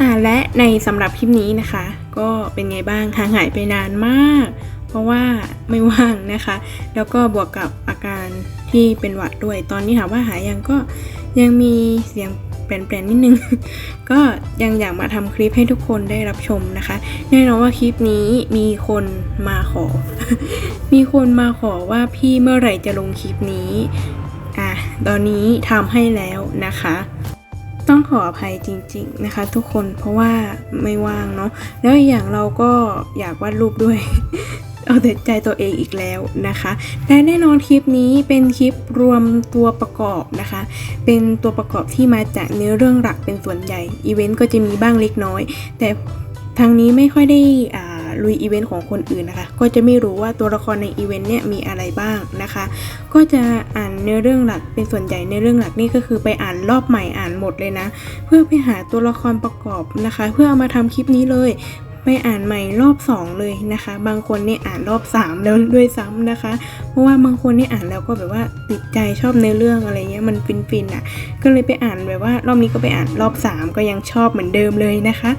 อ่าและในสำหรับคลิปนี้นะคะ ก็เป็นไงบ้างห่างหายไปนานมาก เพราะว่าไม่ว่างนะคะ แล้วก็บวกกับอาการที่เป็นหวัดด้วย ตอนนี้ถามว่าหายยังก็ยังมีเสียงเปลี่ยนๆนิดนึง ก็ยังอยากมาทำคลิปให้ทุกคนได้รับชมนะคะ แน่นอนว่าคลิปนี้มีคนมาขอ มีคนมาขอว่าพี่เมื่อไหร่จะลงคลิปนี้ อะ ตอนนี้ทำให้แล้วนะคะ ต้องขออภัยจริง ๆนะคะ ทุกคนเพราะว่าไม่ว่างเนาะแล้วอย่างเราก็อยากวาดรูปด้วย เอาแต่ใจตัวเองอีกแล้วนะคะและแน่นอนคลิปนี้เป็นคลิปรวมตัวประกอบนะคะ เป็นตัวประกอบที่มาจากเนื้อเรื่องหลักเป็นส่วนใหญ่อีเวนต์ก็จะมีบ้างเล็กน้อย แต่ทางนี้ไม่ค่อยได้อ่า ลุยอีเวนต์ของคนอื่นนะคะ ก็จะไม่รู้ว่าตัวละครในอีเวนต์เนี่ยมีอะไรบ้างนะคะ ก็จะอ่านเนื้อเรื่องหลักเป็นส่วนใหญ่ในเรื่องหลักนี่ก็คือไปอ่านรอบใหม่อ่านหมดเลยนะ เพื่อไปหาตัวละครประกอบนะคะ เพื่อเอามาทำคลิปนี้เลยไปอ่านใหม่รอบ 2 เลยนะคะ บางคนเนี่ยอ่านรอบ 3 แล้วด้วยซ้ำนะคะ เพราะว่าบางคนเนี่ยอ่านแล้วก็แบบว่าติดใจชอบในอเรื่องอะไรเงี้ยมันฟินๆอะ ก็เลยไปอ่านแบบว่ารอบนี้ก็ไปอ่านรอบ 3 ก็ยังชอบเหมือนเดิมเลยนะคะ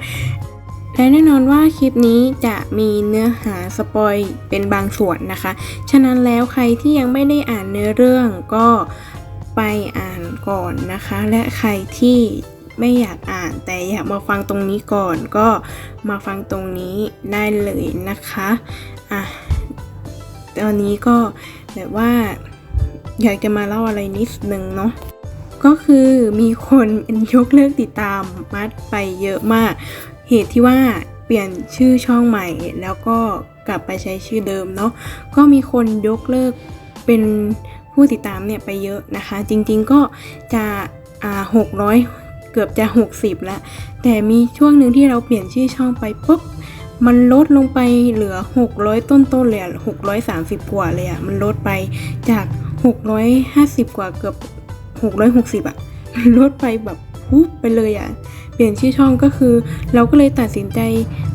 และแน่นอนว่าคลิปนี้จะมีเนื้อหาสปอยเป็นบางส่วนนะคะ ฉะนั้นแล้วใครที่ยังไม่ได้อ่านเนื้อเรื่องก็ไปอ่านก่อนนะคะ และใครที่ไม่อยากอ่านแต่อยากมาฟังตรงนี้ก่อนก็มาฟังตรงนี้ได้เลยนะคะอะตอนนี้ก็แบบว่าอยากจะมาเล่าอะไรนิดนึงเนาะก็คือมีคนยกเลิกติดตามมัดไปเยอะมาก เหตุที่ว่าเปลี่ยนชื่อช่องใหม่ แล้วก็กลับไปใช้ชื่อเดิมเนาะก็มีคนยกเลิกเป็นผู้ติดตามเนี่ยไปเยอะนะคะ จริงๆก็จะอ่าหกร้อยเกือบจะ 60แล้วแต่มีช่วงหนึ่งที่เราเปลี่ยนชื่อช่องไปปุ๊บมันลดลงไปเหลือ 600 ต้นๆเลยอะ630 กว่าเลยอะมันลดไปจาก 650 กว่าเกือบ 660อะลดไปแบบปุ๊บไปเลยอะ เปลี่ยนชื่อช่องก็คือ เราก็เลยตัดสินใจ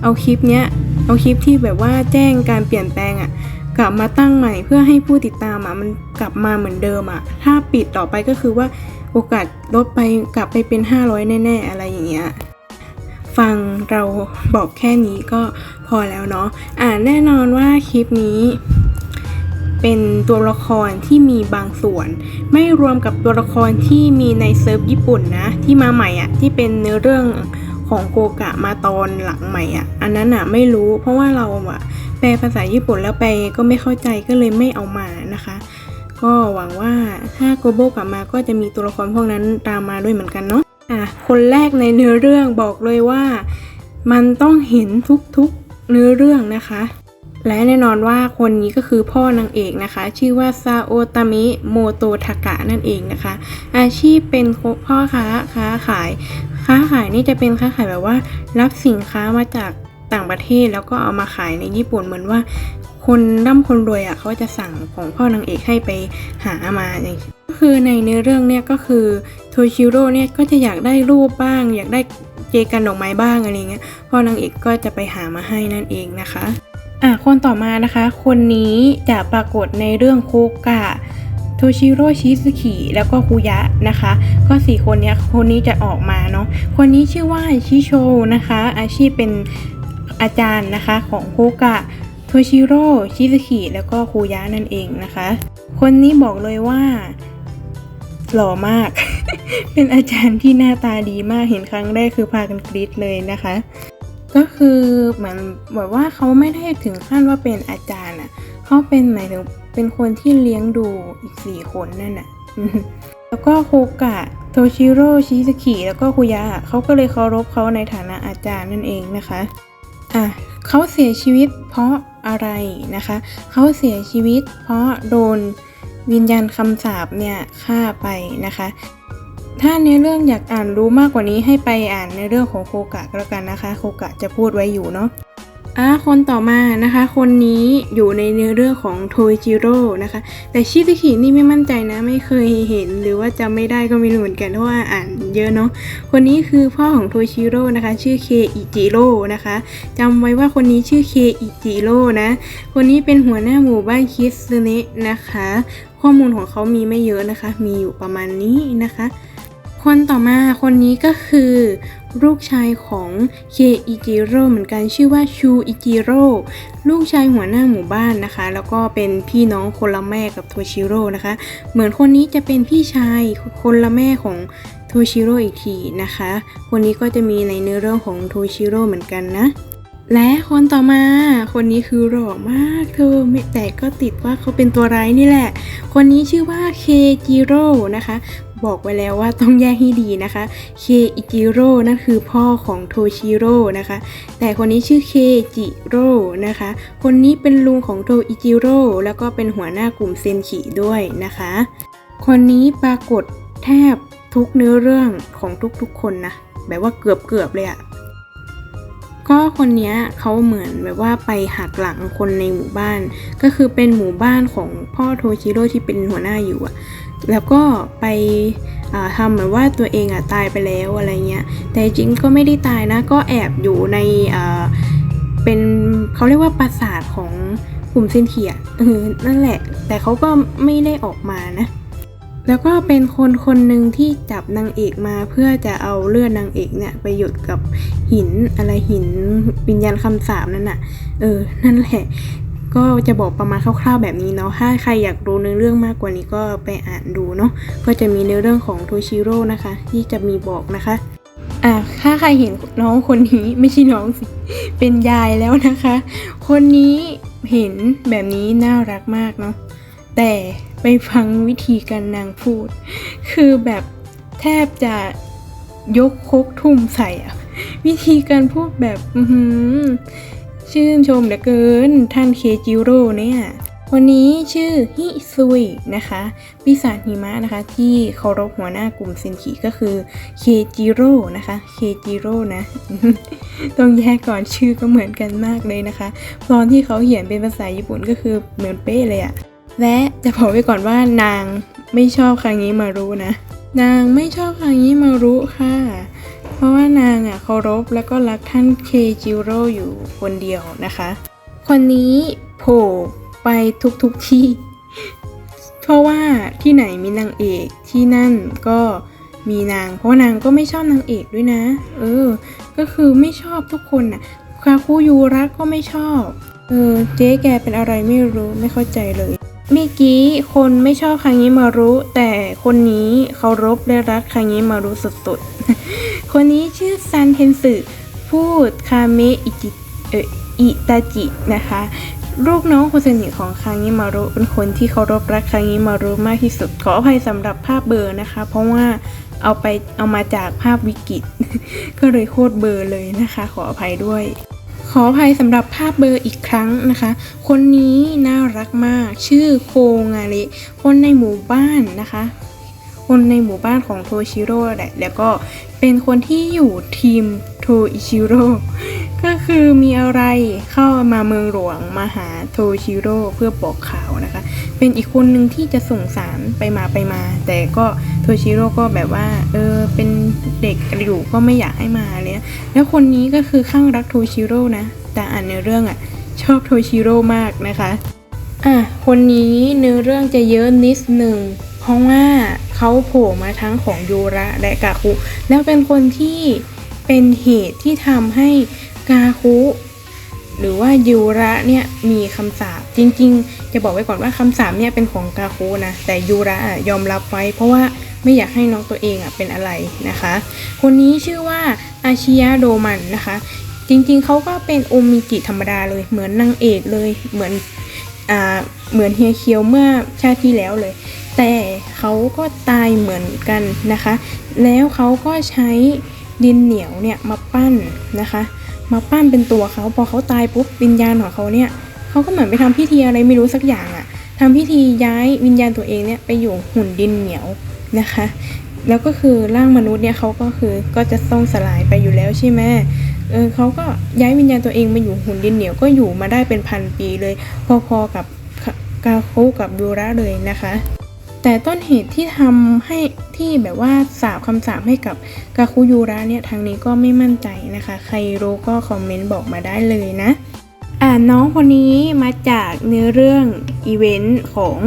เอาคลิปเนี้ยเอาคลิปที่แบบว่าแจ้งการเปลี่ยนแปลงอะ่ะกลับมาตั้งใหม่เพื่อให้ผู้ติดตามอะ่ะมันกลับมาเหมือนเดิมอะ่ะถ้าปิดต่อไปก็คือว่าโอกาสลดไปกลับไปเป็น 500 แน่ ๆ อะไรอย่างเงี้ยฟังเราบอกแค่นี้ก็พอแล้วเนาะอ่าแน่นอนว่าคลิปนี้ เป็นตัวละครที่มีบางส่วน ไม่รวมกับตัวละครที่มีในเซิร์ฟญี่ปุ่นนะ ที่มาใหม่อะ่ะที่เป็นเนื้อเรื่องของโกกะมาตอนหลังใหม่อะ่ะ อันนั้นอะไม่รู้เพราะว่าเราอะแปลภาษาญี่ปุ่นแล้วไปก็ไม่เข้าใจก็เลยไม่เอามานะคะ ก็หวังว่าถ้าโกโบกลับมาก็จะมีตัวละครพวกนั้นตามมาด้วยเหมือนกันเนาะอะคนแรกในเนื้อเรื่องบอกเลยว่า มันต้องเห็นทุกๆเนื้อเรื่องนะคะ และแน่นอนว่าคนนี้ก็คือพ่อนางเอกนะคะ ชื่อว่าซาโอตามิโมโตทากะนั่นเองนะคะ อาชีพเป็นพ่อค้าค้าขาย ค้าขายนี่จะเป็นค้าขายแบบว่า รับสินค้ามาจากต่างประเทศแล้วก็เอามาขายในญี่ปุ่นเหมือนว่า คนร่ำคนรวยอะเขาจะสั่งของพ่อนางเอกให้ไปหามาอย่างก็คือในเนื้อเรื่องเนี่ยก็คือโทชิโร่เนี่ยก็จะอยากได้รูปบ้าง อยากได้เจกันดอกไม้บ้างอะไรเงี้ยพ่อนางเอกก็จะไปหามาให้นั่นเองนะคะ อะคนต่อมานะคะ คนนี้จะปรากฏในเรื่องโคกะโทชิโร่ชิซุกิแล้วก็คุยะนะคะ ก็สี่คนเนี้ยคนนี้จะออกมาเนาะคนนี้ชื่อว่าชิโชนะคะ อาชีพเป็นอาจารย์นะคะของโคกะโทชิโร่ชิซุกิแล้วก็คุยะนั่นเองนะคะ คนนี้บอกเลยว่าหล่อมาก เป็นอาจารย์ที่หน้าตาดีมากเห็นครั้งแรกคือพากันกรี๊ดเลยนะคะ ก็คือเหมือนแบบว่าเขาไม่ได้ถึงขั้นว่าเป็นอาจารย์อะเขาเป็นหมายถึงเป็นคนที่เลี้ยงดูอีกสี่คนนั่นน่ะแล้วก็โคกะโทชิโร่ชิซกิแล้วก็คุยะเขาก็เลยเคารพเขาในฐานะอาจารย์นั่นเองนะคะอะเขาเสียชีวิตเพราะอะไรนะคะ เขาเสียชีวิตเพราะโดนวิญญาณคำสาปเนี่ยฆ่าไปนะคะ ถ้าในเรื่องอยากอ่านรู้มากกว่านี้ให้ไปอ่านในเรื่องของโคกะแล้วกันนะคะ โคกะจะพูดไว้อยู่เนาะอะคนต่อมานะคะ คนนี้อยู่ในเนื้อเรื่องของโทจิโร่นะคะ แต่ชิซุกินี่ไม่มั่นใจนะ ไม่เคยเห็นหรือว่าจำไม่ได้ก็ไม่รู้เหมือนกันเพราะว่าอ่านเยอะเนาะ คนนี้คือพ่อของโทชิโร่นะคะ ชื่อเคอิจิโร่นะคะจำไว้ว่าคนนี้ชื่อเคอิจิโร่นะ คนนี้เป็นหัวหน้าหมู่บ้านคิสเนะนะคะ ข้อมูลของเขามีไม่เยอะนะคะ มีอยู่ประมาณนี้นะคะ คนต่อมาคนนี้ก็คือ ลูกชายของเคอิจิโร่เหมือนกันชื่อว่าชูอิจิโร่ลูกชายหัวหน้าหมู่บ้านนะคะ แล้วก็เป็นพี่น้องคนละแม่กับโทชิโร่นะคะ เหมือนคนนี้จะเป็นพี่ชายคนละแม่ของโทชิโร่อีกทีนะคะ คนนี้ก็จะมีในเนื้อเรื่องของโทชิโร่เหมือนกันนะและคนต่อมา คนนี้คือหล่อมากเธอไม่แต่ก็ติดว่าเขาเป็นตัวร้ายนี่แหละ คนนี้ชื่อว่าเคจิโร่นะคะ บอกไว้แล้วว่าต้องแยกให้ดีนะคะ เคอิจิโร่นั่นคือพ่อของโทชิโร่นะคะ แต่คนนี้ชื่อเคจิโร่นะคะ คนนี้เป็นลุงของโทอิจิโร่แล้วก็เป็นหัวหน้ากลุ่มเซนคิด้วยนะคะ คนนี้ปรากฏแทบทุกเนื้อเรื่องของทุกๆคนนะ แบบว่าเกือบๆเลยอะก็คนนี้เขาเหมือนแบบว่าไปหักหลังคนในหมู่บ้าน ก็คือเป็นหมู่บ้านของพ่อโทชิโร่ที่เป็นหัวหน้าอยู่อะ แล้วก็ไปทำเหมือนว่าตัวเองอะตายไปแล้วอะไรเงี้ย แต่จริงก็ไม่ได้ตายนะ ก็แอบอยู่ในเป็นเขาเรียกว่าปราสาทของกลุ่มเซนเทียเออนั่นแหละ แต่เขาก็ไม่ได้ออกมานะ แล้วก็เป็นคนคนหนึ่งที่จับนางเอกมาเพื่อจะเอาเลือดนางเอกเนี่ยไปหยดกับหินอะไรหินวิญญาณคำสาปนั่นน่ะ เออ นั่นแหละ ก็จะบอกประมาณคร่าวๆแบบนี้เนาะ ถ้าใครอยากรู้เนื้อเรื่องมากกว่านี้ก็ไปอ่านดูเนาะ ก็จะมีเนื้อเรื่องของโทชิโร่นะคะ ที่จะมีบอกนะคะอะถ้าใครเห็นน้องคนนี้ไม่ใช่น้องสิ เป็นยายแล้วนะคะ คนนี้เห็นแบบนี้น่ารักมากเนาะ แต่ไปฟังวิธีการนางพูด คือแบบแทบจะยกคกทุ่มใส่อะวิธีการพูดแบบ อื ชื่นชมเหลือเกินท่านเคจิโร่เนี่ยวันนี้ชื่อฮิซุยนะคะปีศาจหิมะนะคะ ที่เคารพหัวหน้ากลุ่มเซนคิก็คือเคจิโร่นะคะเคจิโร่นะต้องแยกก่อนชื่อก็เหมือนกันมากเลยนะคะ ตอนที่เขาเขียนเป็นภาษาญี่ปุ่นก็คือเหมือนเป๊ะเลยอะและจะบอกไว้ก่อนว่านางไม่ชอบครั้งนี้มารู้นะ นางไม่ชอบครั้งนี้มารู้ค่ะ ราะว่านางอะเคารพแล้วก็รักท่านเคจิโร่อยู่คนเดียวนะคะ คนนี้โผล่ไปทุกๆที่ เพราะว่าที่ไหนมีนางเอกที่นั่นก็มีนาง เพราะนางก็ไม่ชอบนางเอกด้วยนะ เออ ก็คือไม่ชอบทุกคนน่ะคาคุยูระก็ไม่ชอบ เออ เจ๊แกเป็นอะไรไม่รู้ไม่เข้าใจเลยเมื่อกี้คนไม่ชอบครงนี้มารู้แต่คนนี้เคารพและรักครงนี้มารู้สุดๆ คนนี้ชื่อซันเทนสึพูดคาเมอิจิอออิตาจินะคะลูกน้องคนสนิทของครั้งนี้มารุเป็นคนที่เคารพรักครั้งนี้มารุมากที่สุด ขออภัยสำหรับภาพเบอร์นะคะ เพราะว่าเอาไปเอามาจากภาพวิกิต ก็เลยโคตรเบอร์เลยนะคะ ขออภัยด้วย ขออภัยสำหรับภาพเบอร์อีกครั้งนะคะ คนนี้น่ารักมากชื่อโคงาระคนในหมู่บ้านนะคะ คนในหมู่บ้านของโทชิโร่แหละ แล้วก็เป็นคนที่อยู่ทีมโทอิชิโร่ก็คือมีอะไรเข้ามาเมืองหลวงมาหาโทชิโร่เพื่อบอกข่าวนะคะ เป็นอีกคนหนึ่งที่จะส่งสารไปมาไปมา แต่ก็โทชิโร่ก็แบบว่าเออเป็นเด็กอยู่ก็ไม่อยากให้มาเนี่ยแล้วคนนี้ก็คือข้างรักโทชิโร่นะ แต่อ่านในเรื่องอะชอบโทชิโร่มากนะคะ อะ คนนี้เนื้อเรื่องจะเยอะนิดหนึ่ง เพราะว่าเขาโผล่มาทั้งของยูระและกาคุ แล้วเป็นคนที่เป็นเหตุที่ทำให้กาคุ หรือว่ายูระเนี่ยมีคำสาปจริงๆ จะบอกไว้ก่อนว่าคำสาปเนี่ยเป็นของกาคุนะแต่ยูระอะยอมรับไว้เพราะว่าไม่อยากให้น้องตัวเองอะเป็นอะไรนะคะ คนนี้ชื่อว่าอาชิยะโดมันนะคะ จริงๆเขาก็เป็นโอมิจิธรรมดาเลยเหมือนนางเอกเลยเหมือนอ่าเหมือนเฮียเคียวเมื่อชาติที่แล้วเลย แต่เขาก็ตายเหมือนกันนะคะ แล้วเขาก็ใช้ดินเหนียวเนี่ยมาปั้นนะคะ มาปั้นเป็นตัวเขาพอเขาตายปุ๊บวิญญาณของเขาเนี่ยเขาก็เหมือนไปทำพิธีอะไรไม่รู้สักอย่างอะทำพิธีย้ายวิญญาณตัวเองเนี่ยไปอยู่หุ่นดินเหนียวนะคะ แล้วก็คือร่างมนุษย์เนี่ยเขาก็คือก็จะต้องสลายไปอยู่แล้วใช่ไหมเออเขาก็ย้ายวิญญาณตัวเองมาอยู่หุ่นดินเหนียวก็อยู่มาได้เป็นพันปีเลย พอๆกับกาโคกับยูระเลยนะคะ แต่ต้นเหตุที่ทำให้ที่แบบว่าสาบคำสาปให้กับกาคุยูระเนี่ยทางนี้ก็ไม่มั่นใจนะคะ ใครรู้ก็คอมเมนต์บอกมาได้เลยนะ อ่าน้องคนนี้มาจากเนื้อเรื่องอีเวนต์ของ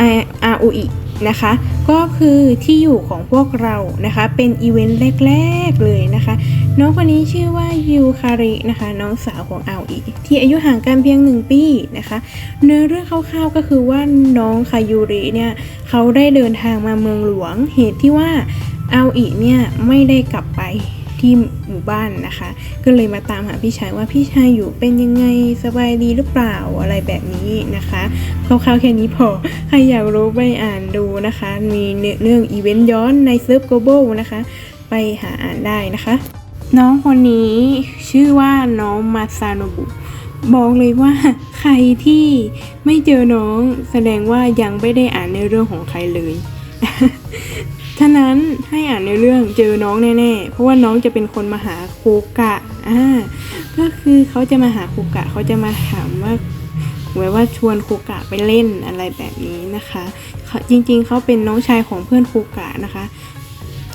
อาอูอินะคะ ก็คือที่อยู่ของพวกเรานะคะ เป็นอีเวนต์แรก ๆ เลยนะคะ น้องคนนี้ชื่อว่ายูคารินะคะ น้องสาวของอาอีที่อายุห่างกันเพียงหนึ่งปีนะคะ เนื้อเรื่องคร่าวๆก็คือว่าน้องคายูริเนี่ยเขาได้เดินทางมาเมืองหลวงเหตุที่ว่าอาอีเนี่ยไม่ได้กลับไปที่หมู่บ้านนะคะ ก็เลยมาตามหาพี่ชายว่าพี่ชายอยู่เป็นยังไงสบายดีหรือเปล่าอะไรแบบนี้นะคะคร่าวๆแค่นี้พอใครอยากรู้ไปอ่านดูนะคะ มีเนื้อเรื่องอีเวนต์ย้อนในเซิร์ฟโกโบนะคะ ไปหาอ่านได้นะคะ น้องคนนี้ชื่อว่าน้องมาซาโนบุ บอกเลยว่าใครที่ไม่เจอน้องแสดงว่ายังไม่ได้อ่านในเรื่องของใครเลยฉะนั้นให้อ่านในเรื่องเจอน้องแน่ๆ เพราะว่าน้องจะเป็นคนมาหาโคกะ อ่า ก็คือเขาจะมาหาโคกะ เขาจะมาถามว่าเหมือนว่าชวนโคกะไปเล่นอะไรแบบนี้นะคะ จริงๆเขาเป็นน้องชายของเพื่อนโคกะนะคะ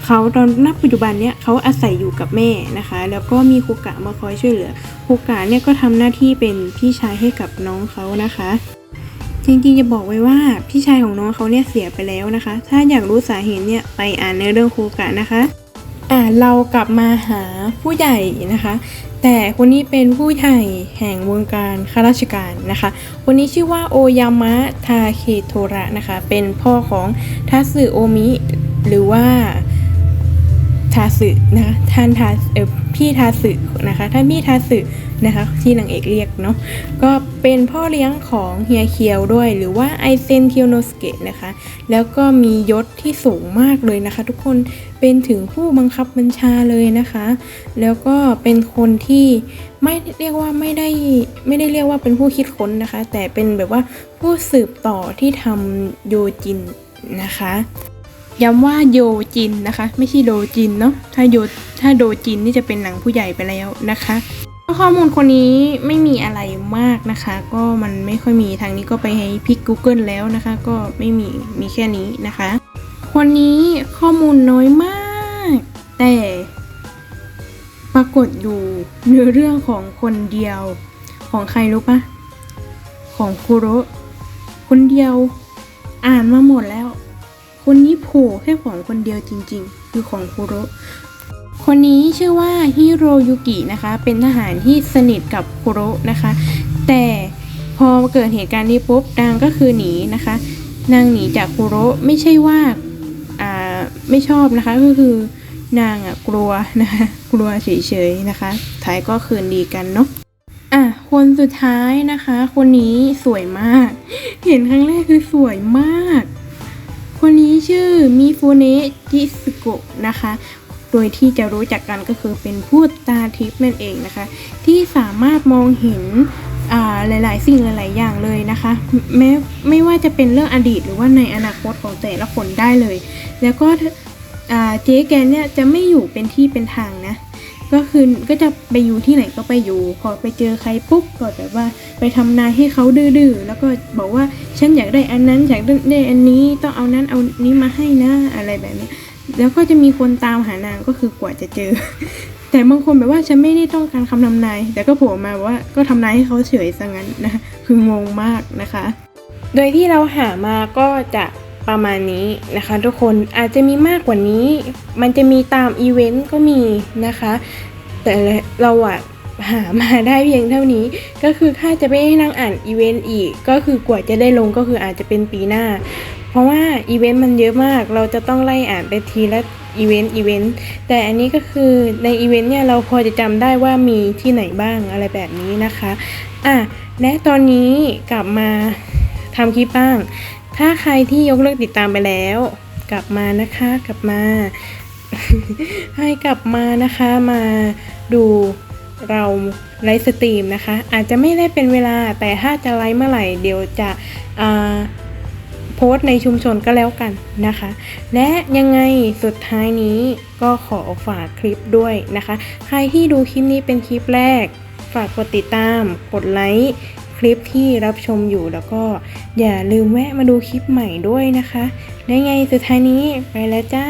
เขาตอนณปัจจุบันเนี่ยเขาอาศัยอยู่กับแม่นะคะ แล้วก็มีโคกะมาคอยช่วยเหลือโคกะเนี่ยก็ทำหน้าที่เป็นพี่ชายให้กับน้องเขานะคะ จริงๆจะบอกไว้ว่าพี่ชายของน้องเขาเนี่ยเสียไปแล้วนะคะ ถ้าอยากรู้สาเหตุเนี่ยไปอ่านในเรื่องโคกะนะคะอ่าเรากลับมาหาผู้ใหญ่นะคะ แต่คนนี้เป็นผู้ใหญ่แห่งวงการข้าราชการนะคะ คนนี้ชื่อว่าโอยามะทาเคโทระนะคะ เป็นพ่อของทัสึโอมิหรือว่า ทาสึนะคะท่านทาเออพี่ทาสึนะคะท่านพี่ทาสึนะคะที่นางเอกเรียกเนาะก็เป็นพ่อเลี้ยงของเฮียเคียวด้วย หรือว่าไอเซนเคียวโนสเกะนะคะ แล้วก็มียศที่สูงมากเลยนะคะ ทุกคนเป็นถึงผู้บังคับบัญชาเลยนะคะ แล้วก็เป็นคนที่ไม่เรียกว่าไม่ได้ไม่ได้เรียกว่าเป็นผู้คิดค้นนะคะ แต่เป็นแบบว่าผู้สืบต่อที่ทำโยจินนะคะ ย้ำว่าโยจินนะคะ ไม่ใช่โดจินเนาะถ้าโยถ้าโดจินนี่จะเป็นหนังผู้ใหญ่ไปแล้วนะคะข้อมูลคนนี้ไม่มีอะไรมากนะคะ ก็มันไม่ค่อยมีทางนี้ก็ไปให้พิก Google แล้วนะคะ ก็ไม่มีมีแค่นี้นะคะ คนนี้ข้อมูลน้อยมาก แต่ปรากฏอยู่เนื้อเรื่องของคนเดียวของใครรู้ปะของคุโรคนเดียวอ่านมาหมดแล้ว คนนี้โผล่แค่ของคนเดียวจริง ๆ คือของคุโรคนนี้ชื่อว่าฮิโรยุกินะคะ เป็นทหารที่สนิทกับคุโรนะคะ แต่พอเกิดเหตุการณ์นี้ปุ๊บนางก็คือหนีนะคะ นางหนีจากคุโรไม่ใช่ว่าอ่าไม่ชอบนะคะก็คือนางอะกลัวนะคะกลัวเฉยๆนะคะท้ายก็คืนดีกันเนาะอะคนสุดท้ายนะคะ คนนี้สวยมาก เห็นครั้งแรกคือสวยมาก ชื่อมิฟูเนะจิสโกะนะคะ โดยที่จะรู้จักกันก็คือเป็นผู้ตาทิพย์นั่นเองนะคะ ที่สามารถมองเห็นหลาย ๆ สิ่งหลาย ๆ อย่างเลยนะคะแม้ไม่ว่าจะเป็นเรื่องอดีตหรือว่าในอนาคตของแต่ละคนได้เลย แล้วก็เจ๊แกเนี่ยจะไม่อยู่เป็นที่เป็นทางนะก็คือก็จะไปอยู่ที่ไหนก็ไปอยู่พอไปเจอใครปุ๊บก็แบบว่าไปทำนายให้เขาดื้อๆแล้วก็บอกว่า ฉันอยากได้อันนั้นอยากได้อันนี้ต้องเอานั้นเอานี้มาให้นะอะไรแบบนี้แล้วก็จะมีคนตามหานางก็คือกว่าจะเจอ แต่บางคนแบบว่าฉันไม่ได้ต้องการคำทำนาย แต่ก็โผล่มาว่าก็ทำนายให้เขาเฉยซะงั้นนะคะคืองงมากนะคะ โดยที่เราหามาก็จะประมาณนี้นะคะ ทุกคนอาจจะมีมากกว่านี้ มันจะมีตามอีเวนต์ก็มีนะคะ แต่เราอะ หามาได้เพียงเท่านี้ ก็คือถ้าจะไม่ให้นั่งอ่านอีเวนต์อีก ก็คือกว่าจะได้ลงก็คืออาจจะเป็นปีหน้า เพราะว่าอีเวนต์มันเยอะมาก เราจะต้องไล่อ่านไปทีละอีเวนต์อีเวนต์แต่อันนี้ก็คือในอีเวนต์เนี่ยเราพอจะจำได้ว่ามีที่ไหนบ้างอะไรแบบนี้นะคะอะและตอนนี้กลับมาทำคลิปบ้าง ถ้าใครที่ยกเลิกติดตามไปแล้ว กลับมานะคะกลับมา ให้กลับมานะคะมาดู เราไลฟ์สตรีมนะคะ อาจจะไม่ได้เป็นเวลาแต่ถ้าจะไลฟ์เมื่อไหร่ เดี๋ยวจะโพสต์ในชุมชนก็แล้วกันนะคะ และยังไงสุดท้ายนี้ก็ขอฝากคลิปด้วยนะคะ ใครที่ดูคลิปนี้เป็นคลิปแรก ฝากกดติดตาม กดไลค์คลิปที่รับชมอยู่แล้วก็อย่าลืมแวะมาดูคลิปใหม่ด้วยนะคะและไงสุดท้ายนี้ไปแล้วจ้า